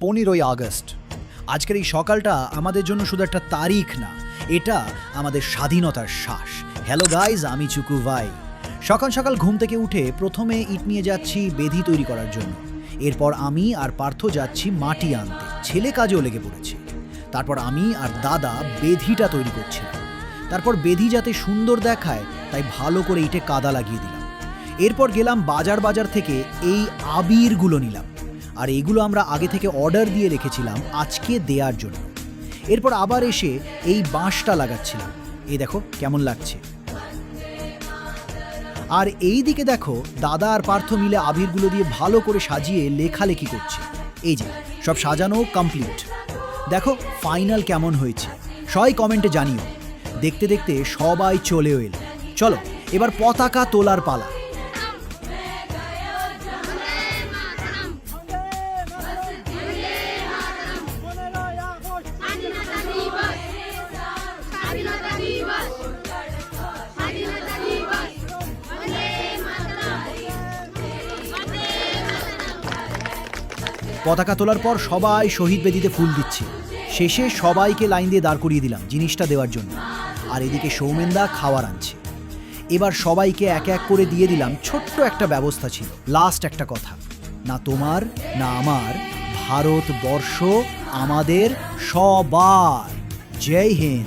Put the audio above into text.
পনেরোই আগস্ট। আজকের এই সকালটা আমাদের জন্য শুধু একটা তারিখ না, এটা আমাদের স্বাধীনতার শ্বাস। হ্যালো গাইজ আমি চুকু ভাই। সকাল সকাল ঘুম থেকে উঠে প্রথমে ইট নিয়ে যাচ্ছি বেধি তৈরি করার জন্য। এরপর আমি আর পার্থ যাচ্ছি মাটি আনতে। ছেলে কাজেও লেগে পড়েছে। তারপর আমি আর দাদা বেধিটা তৈরি করছিলাম। তারপর বেধি যাতে সুন্দর দেখায়, তাই ভালো করে ইটে কাদা লাগিয়ে দিলাম। এরপর গেলাম বাজার বাজার থেকে এই আবিরগুলো নিলাম। আর এগুলো আমরা আগে থেকে অর্ডার দিয়ে রেখেছিলাম আজকে দেওয়ার জন্য। এরপর আবার এসে এই বাঁশটা লাগাচ্ছিলাম। এই দেখো, কেমন লাগছে। আর এই দিকে দেখো, দাদা আর পার্থ মিলে আবিরগুলো দিয়ে ভালো করে সাজিয়ে লেখালেখি করছে। এই যে, সব সাজানো কমপ্লিট দেখো ফাইনাল কেমন হয়েছে। সবাই কমেন্টে জানিও। দেখতে দেখতে সবাই চলেও এলো। চলো, এবার পতাকা তোলার পালা। পতাকা তোলার পর সবাই শহীদ বেদিতে ফুল দিচ্ছে। শেষে সবাইকে লাইন দিয়ে দাঁড় করিয়ে দিলাম জিনিসটা দেওয়ার জন্য। আর এদিকে সৌমেনদা খাওয়ার আনছে। এবার সবাইকে এক এক করে দিয়ে দিলাম ছোট্ট একটা ব্যবস্থা ছিল। লাস্ট একটা কথা। না তোমার, না আমার, ভারতবর্ষ আমাদের সবার। জয় হিন্দ।